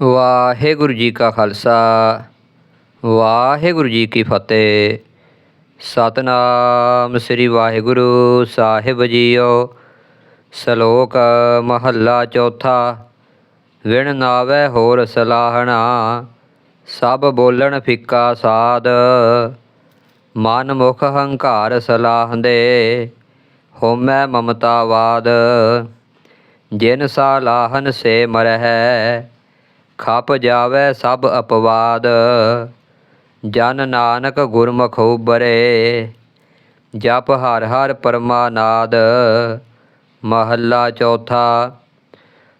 ਵਾਹਿਗੁਰੂ ਜੀ ਕਾ ਖਾਲਸਾ, ਵਾਹਿਗੁਰੂ ਜੀ ਕੀ ਫਤਿਹ। ਸਤਨਾਮ ਸ੍ਰੀ ਵਾਹਿਗੁਰੂ ਸਾਹਿਬ ਜੀਓ, ਸ਼ਲੋਕ ਮਹੱਲਾ ਚੌਥਾ, ਵਿਣ ਨਾਵੇ ਹੋਰ ਸਲਾਹਣਾ, ਸਭ ਬੋਲਣ ਫਿੱਕਾ ਸਾਧ। ਮਨ ਮੁਖ ਹੰਕਾਰ ਸਲਾਹੰਦੇ, ਹੋਮੈ ਮਮਤਾਵਾਦ ਜਿਨ ਸਾਲਾਹਨ ਸੇ ਮਰਹਿ ਖਪ ਜਾਵੇ ਸਭ ਅਪਵਾਦ। ਜਨ ਨਾਨਕ ਗੁਰਮੁਖ ਉਬਰੇ ਜਪ ਹਰ ਹਰ ਪਰਮਾਨਾਦ। ਮਹੱਲਾ ਚੌਥਾ,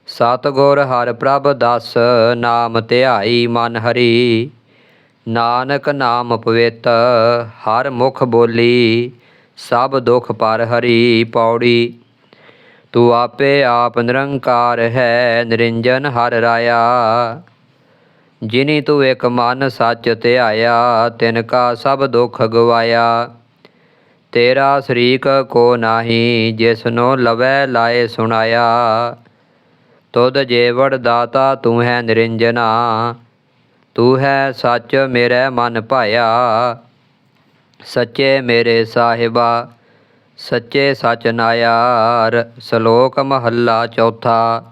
ਸਤਿਗੁਰ ਹਰ ਪ੍ਰਭ ਦਸ, ਨਾਮ ਧਿਆਈ ਮਨ ਹਰੀ। ਨਾਨਕ ਨਾਮ ਪਵਿੱਤ, ਹਰ ਮੁਖ ਬੋਲੀ, ਸਭ ਦੁਖ ਪਰ ਹਰੀ ਪੌੜੀ। ਤੂੰ ਆਪੇ ਆਪ ਨਿਰੰਕਾਰ ਹੈ, ਨਿਰੰਜਨ ਹਰ ਰਾਇਆ। ਜਿਨੀ ਤੂੰ ਇੱਕ ਮਨ ਸੱਚ ਧਿਆਇਆ, ਤਿਨ ਕਾ ਸਭ ਦੁੱਖ ਗਵਾਇਆ। ਤੇਰਾ ਸ਼ਰੀਕ ਕੋ ਨਾਹੀ ਜਿਸਨੋ ਲਵੈ ਲਾਏ ਸੁਣਾਇਆ। ਤੁਧ ਜੇਵੜ ਦਾਤਾ, ਤੂੰ ਹੈ ਨਿਰੰਜਨਾ। ਤੂੰ ਹੈ ਸੱਚ ਮੇਰੇ ਮਨ ਭਾਇਆ। ਸੱਚੇ ਮੇਰੇ ਸਾਹਿਬਾ ਸੱਚੇ ਸਚ ਨਾਇਆਰ, ਸ਼ਲੋਕ ਮਹੱਲਾ ਚੌਥਾ।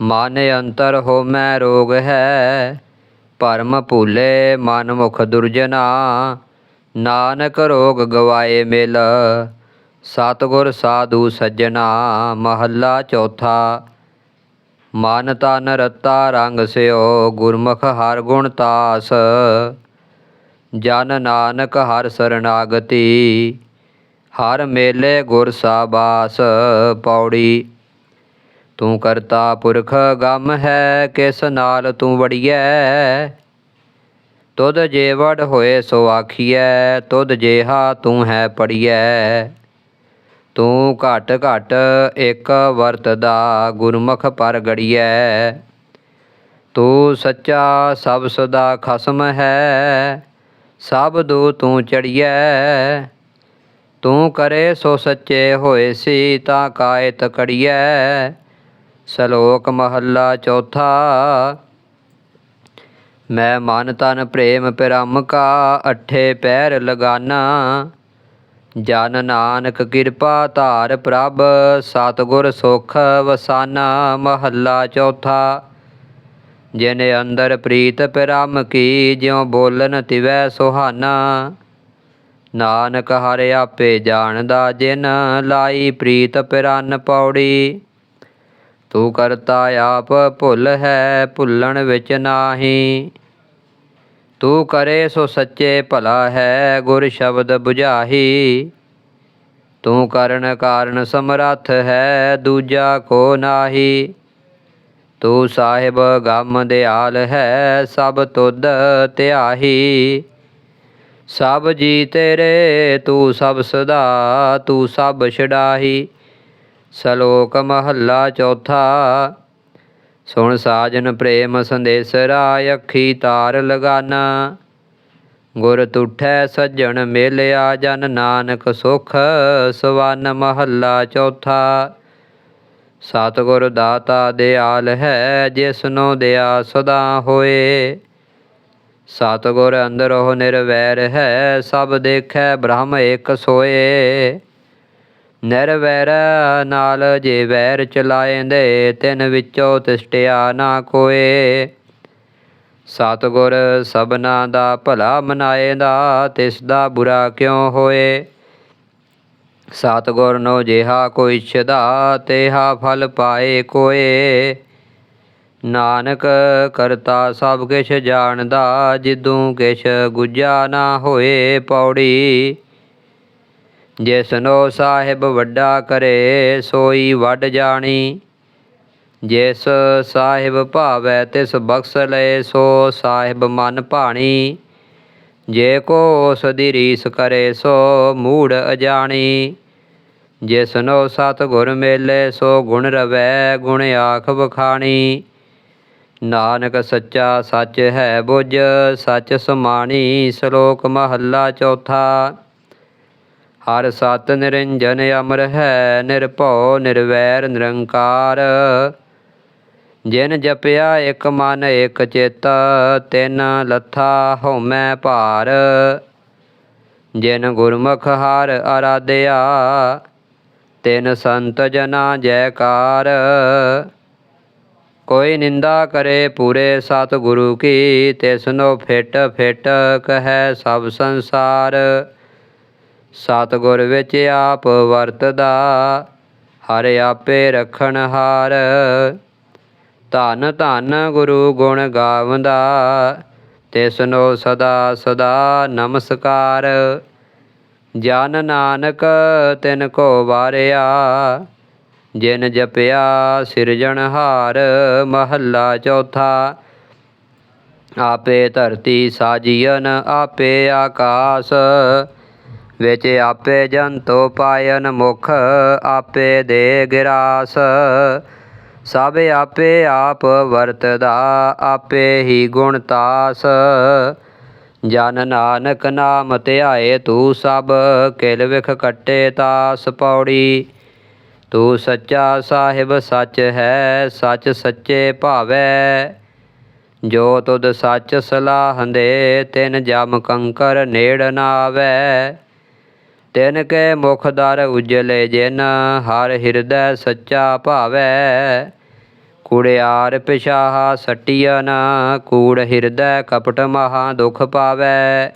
ਮਨ ਅੰਤਰ ਹੋਮੈ ਰੋਗ ਹੈ, ਭਰਮ ਭੂਲੇ ਮਨ ਮੁਖ ਦੁਰਜਨਾ। ਨਾਨਕ ਰੋਗ ਗਵਾਏ ਮਿਲ, ਸਤਿਗੁਰ ਸਾਧੂ ਸੱਜਣਾ। ਮਹੱਲਾ ਚੌਥਾ। ਮਨ ਤਨ ਰਤਾ ਰੰਗ ਸਿਓ, ਗੁਰਮੁਖ ਹਰ ਗੁਣ ਤਾਸ। ਜਨ ਨਾਨਕ ਹਰ ਸਰਨਾਗਤੀ। ਹਰ ਮੇਲੇ ਗੁਰ ਸਾਬਾਸ ਪੌੜੀ। ਤੂੰ ਕਰਤਾ ਪੁਰਖ ਗਮ ਹੈ, ਕਿਸ ਨਾਲ ਤੂੰ ਵੜੀਐ? ਤੁਧ ਜੇਵੜ ਹੋਏ ਸੋ ਆਖੀਐ, ਤੁਧ ਜੇਹਾ ਤੂੰ ਹੈ ਪੜੀਐ। ਤੂੰ ਘਟ ਘਟ ਇੱਕ ਵਰਤਦਾ ਗੁਰਮੁਖ ਪਰ ਗੜੀਐ। ਤੂੰ ਸੱਚਾ ਸਭ ਸਦਾ ਖਸਮ ਹੈ, ਸਭ ਦੂ ਤੂੰ ਚੜੀਐ। ਤੂੰ ਕਰੇ ਸੋ ਸੱਚੇ ਹੋਏ ਸੀ ਤਾਂ ਕਾਇਤ ਕੜੀਐ। ਸ਼ਲੋਕ ਮਹੱਲਾ ਚੌਥਾ। ਮੈਂ ਮਨ ਤਨ ਪ੍ਰੇਮ ਪਿਰਮ ਕਾ ਅਠੇ ਪੈਰ ਲਗਾਨਾ। ਜਨ ਨਾਨਕ ਕਿਰਪਾ ਧਾਰ ਪ੍ਰਭ, ਸਤਗੁਰ ਸੁਖ ਵਸਾਨਾ। ਮਹੱਲਾ ਚੌਥਾ। ਜਿਨ ਅੰਦਰ ਪ੍ਰੀਤ ਪਿਰਮ ਕੀ ਜਿਉ ਬੋਲਨ ਤਿਵੈ ਸੁਹਾਨਾ। ਨਾਨਕ ਹਰਿ ਆਪੇ ਜਾਣਦਾ ਜਿਨ ਲਾਈ ਪ੍ਰੀਤ ਪਿਰਨ ਪੌੜੀ। ਤੂੰ ਕਰਤਾ ਆਪ ਭੁੱਲ ਹੈ ਭੁੱਲਣ ਵਿੱਚ ਨਾਹੀ। ਤੂੰ ਕਰੇ ਸੋ ਸੱਚੇ ਭਲਾ ਹੈ ਗੁਰ ਸ਼ਬਦ 부ਝਾਹੀ ਤੂੰ ਕਰਨ ਕਾਰਨ ਸਮਰੱਥ ਹੈ ਦੂਜਾ ਕੋ ਨਾਹੀ। ਤੂੰ ਸਾਹਿਬ ਗਮ ਦਿਆਲ ਹੈ ਸਭ ਤੁਧ ਧਿਆਹੀ। ਸਭ ਜੀ ਤੇਰੇ, ਤੂੰ ਸਭ ਸਦਾ, ਤੂੰ ਸਭ ਛਡਾਹੀ। ਸ਼ਲੋਕ ਮਹੱਲਾ ਚੌਥਾ, ਸੁਣ ਸਾਜਨ ਪ੍ਰੇਮ ਸੰਦੇਸਰਾ ਅੱਖੀ ਤਾਰ ਲਗਾਨਾ। ਗੁਰ ਤੁਠੈ ਸੱਜਣ ਮੇਲਿਆ ਜਨ ਨਾਨਕ ਸੁਖ, ਸਵਨ ਮਹੱਲਾ ਚੌਥਾ। ਸਤਿਗੁਰ ਦਾਤਾ ਦਿਆਲ ਹੈ, ਜਿਸਨੋ ਦਿਆ ਸਦਾ ਹੋਏ। ਸਤਿਗੁਰ ਉਹ ਨਿਰਵੈਰ ਹੈ, ਸਭ ਦੇਖੈ ਬ੍ਰਹਮ ਏਕ ਸੋਏ। ਨਿਰਵੈਰ ਨਾਲ ਜੇ ਵੈਰ ਚਲਾਏਂਦੇ, ਤਿਨ ਵਿੱਚੋਂ ਤਿਸ਼ਟਿਆ ਨਾ ਕੋਏ ਸਤਿਗੁਰ ਸਭਨਾ ਦਾ ਭਲਾ ਮਨਾਏਂਦਾ ਤਿਸ ਦਾ ਬੁਰਾ ਕਿਉ ਹੋਏ? ਸਤਿਗੁਰ ਨੋ ਜਿਹਾ ਕੋਈ ਇਛਦਾ, ਤੇਹਾ ਫਲ ਪਾਏ ਕੋਏ। ਨਾਨਕ ਕਰਤਾ ਸਭ ਕਿਛ ਜਾਣਦਾ, ਜਿਦੋਂ ਕਿਛ ਗੁਜਾ ਨਾ ਹੋਏ ਪੌੜੀ। ਜਿਸਨੋ ਸਾਹਿਬ ਵੱਡਾ ਕਰੇ, ਸੋਈ ਵੱਡ ਜਾਣੀ। ਜਿਸ ਸਾਹਿਬ ਭਾਵੈ, ਤਿਸ ਬਖਸ਼ ਲਏ, ਸੋ ਸਾਹਿਬ ਮਨ ਭਾਣੀ। ਜੇ ਕੋ ਉਸ ਰੀਸ ਕਰੇ, ਸੋ ਮੂੜ ਅਜਾਣੀ। ਜਿਸਨੋ ਸਤ ਗੁਰ ਮੇਲੇ, ਸੋ ਗੁਣ ਰਵੈ, ਗੁਣ ਆਖ ਵਖਾਣੀ। ਨਾਨਕ ਸੱਚਾ ਸੱਚ ਹੈ ਬੁਝ, ਸੱਚ ਸਮਾਣੀ ਸ਼ਲੋਕ ਮਹੱਲਾ ਚੌਥਾ। ਹਰ ਸਤ ਨਿਰੰਜਨ ਅਮਰ ਹੈ, ਨਿਰਭਉ, ਨਿਰਵੈਰ, ਨਿਰੰਕਾਰ। ਜਿਨ ਜਪਿਆ ਇੱਕ ਮਨ, ਇੱਕ ਚਿੱਤ, ਤਿਨ ਲੱਥਾ ਹਉਮੈ ਭਾਰ। ਜਿਨ ਗੁਰਮੁਖ ਹਰ ਆਰਾਧਿਆ ਤਿਨ ਸੰਤ ਜਨਾ ਜੈਕਾਰ। ਕੋਈ ਨਿੰਦਾ ਕਰੇ ਪੂਰੇ ਸਤਿਗੁਰੂ ਕੀ ਤਿਸਨੋ ਫਿਟ ਫਿਟ ਕਹੈ ਸਭ ਸੰਸਾਰ। ਸਤਿਗੁਰ ਵਿੱਚ ਆਪ ਵਰਤਦਾ, ਹਰ ਆਪੇ ਰਖਣ ਹਾਰ। ਧੰਨ ਧੰਨ ਗੁਰੂ ਗੁਣ ਗਾਵੰਦਾ ਤਿਸਨੋ ਸਦਾ ਸਦਾ ਨਮਸਕਾਰ। ਜਨ ਨਾਨਕ ਤਿਨ ਕੋ ਵਾਰਿਆ ਜਿਨ ਜਪਿਆ ਸਿਰਜਣਹਾਰ ਮਹੱਲਾ ਚੌਥਾ। ਆਪੇ ਧਰਤੀ ਸਾਜੀਨ ਆਪੇ ਆਕਾਸ। ਵਿੱਚ ਆਪੇ ਜੰਤੋ ਪਾਇਨ ਮੁਖ, ਆਪੇ ਦੇ ਗਿਰਾਸ। ਸਭ ਆਪੇ ਆਪ ਵਰਤਦਾ, ਆਪੇ ਹੀ ਗੁਣ ਤਾਸ। ਜਨ ਨਾਨਕ ਨਾਮ ਧਿਆਏ ਤੂੰ ਸਭ, ਕਿਲ ਵਿਖ ਕੱਟੇ ਤਾਸ ਪੌੜੀ। ਤੂੰ ਸੱਚਾ ਸਾਹਿਬ ਸੱਚ ਹੈ, ਸੱਚ ਸੱਚੇ ਭਾਵੈ। ਜੋ ਤੁਧ ਸੱਚ ਸਲਾਹੰਦੇ, ਤਿਨ ਜਮ ਕੰਕਰ ਨੇੜ ਨਾ ਆਵੈ ਤਿਨ ਕੇ ਮੁਖ ਦਰ ਉਜਲੇ ਜਿਨ, ਹਰ ਹਿਰਦੈ ਸੱਚਾ ਭਾਵੈ। ਕੁੜਿਆਰ ਪਿਛਾਹਾ ਨਾ ਕੂੜ ਹਿਰਦੈ ਕਪਟ ਮਹਾ ਦੁਖ ਪਾਵੈ।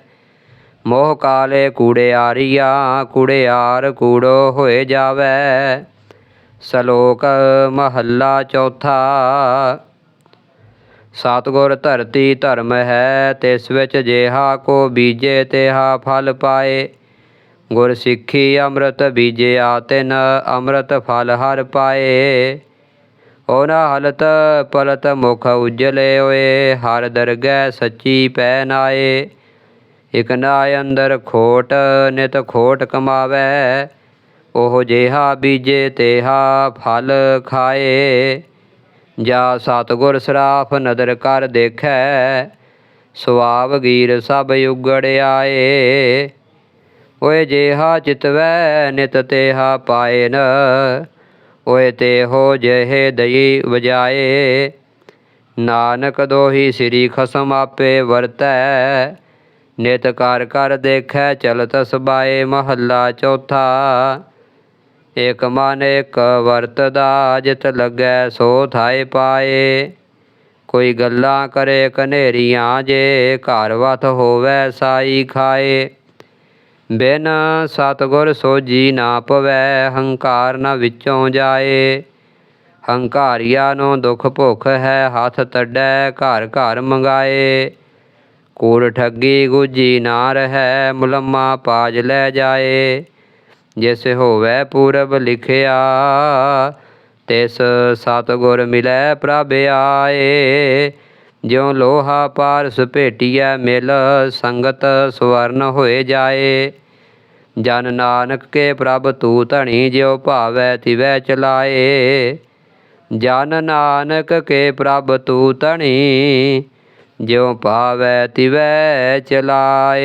ਮੋਹ ਕਾਲੇ ਕੂੜਿਆਰੀਆ ਕੁੜਿਆਰ ਕੂੜੋ ਹੋਏ ਜਾਵੈ। ਸ਼ਲੋਕ ਮਹੱਲਾ ਚੌਥਾ। ਸਤਗੁਰ ਧਰਤੀ ਧਰਮ ਹੈ, ਤਿਸ ਵਿੱਚ ਜਿਹਾ ਕੋ ਬੀਜੇ, ਤਿਹਾ ਫਲ ਪਾਏ। ਗੁਰ ਸਿੱਖੀ ਅੰਮ੍ਰਿਤ ਬੀਜਿਆ, ਤਿਨ ਅੰਮ੍ਰਿਤ ਫਲ ਹਰ ਪਾਏ। ਉਹਨਾਂ ਹਲਤ ਪਲਤ ਮੁਖ ਉਜਲੇ ਹੋਏ, ਹਰ ਦਰਗਹਿ ਸੱਚੀ ਪੈ ਨਾਏ ਇਕ ਨਾ ਅੰਦਰ ਖੋਟ, ਨਿਤ ਖੋਟ ਕਮਾਵੈ। ਉਹ ਜਿਹਾ ਬੀਜੇ ਤੇਹਾ ਫਲ ਖਾਏ। ਜਾ ਸਤਗੁਰ ਸਰਾਫ ਨਦਰ ਕਰ ਦੇਖੈ, ਸੁਆਵ ਗੀਰ ਸਭ ਉਗੜ ਆਏ। ਓਏ ਜਿਹਾ ਚਿਤਵੈ ਨਿਤ ਤੇਹਾ ਪਾਇਨ, ਓਏ ਤੇ ਹੋ ਜਿਹੇ ਦਈ ਵਜਾਏ। ਨਾਨਕ ਦੋਹੀ ਸ੍ਰੀ ਖਸਮ ਆਪੇ ਵਰਤੈ, ਨਿਤ ਕਰ ਕਰ ਦੇਖੈ ਚਲਤ ਸਬਾਏ ਮਹੱਲਾ ਚੌਥਾ। ਇਕ ਮਨ ਇਕ ਵਰਤਦਾ ਜਿਤ ਲੱਗੈ ਸੋ ਥਾਏ ਪਾਏ। ਕੋਈ ਗੱਲਾਂ ਕਰੇ ਕਨੇਰੀਆਂ ਜੇ ਘਰ ਵਤ ਹੋਵੇ ਸਾਈ ਖਾਏ। ਬਿਨ ਸਤਗੁਰ ਸੋਜੀ ਨਾ ਪਵੈ, ਹੰਕਾਰ ਨਾ ਵਿੱਚੋਂ ਜਾਏ। ਹੰਕਾਰੀਆ ਨੂੰ ਦੁਖ ਭੁਖ ਹੈ, ਹੱਥ ਤੱਡੈ ਘਰ ਘਰ ਮੰਗਾਏ। ਕੂੜ ਠੱਗੀ ਗੁਜੀ ਨਾ ਰਹੈ, ਮੁਲਮਾ ਪਾਜ ਲੈ ਜਾਏ। ਜਿਸ ਹੋਵੇ ਪੂਰਬ ਲਿਖਿਆ, ਤਿਸ ਸਤਗੁਰ ਮਿਲੈ ਪ੍ਰਭ ਆਏ। ਜਿਉ ਲੋਹਾ ਪਾਰਸ ਭੇਟੀਐ ਮਿਲ, ਸੰਗਤ ਸਵਰਨ ਹੋਏ ਜਾਏ। ਜਨ ਨਾਨਕ ਕੇ ਪ੍ਰਭ ਤੂ ਧਣੀ, ਜਿਉ ਭਾਵੈ ਤਿਵੈ ਚਲਾਏ। ਜਨ ਨਾਨਕ ਕੇ ਪ੍ਰਭ ਤੂ ਧਣੀ, ਜਿਉ ਭਾਵੈ ਤਿਵੈ ਚਲਾਏ।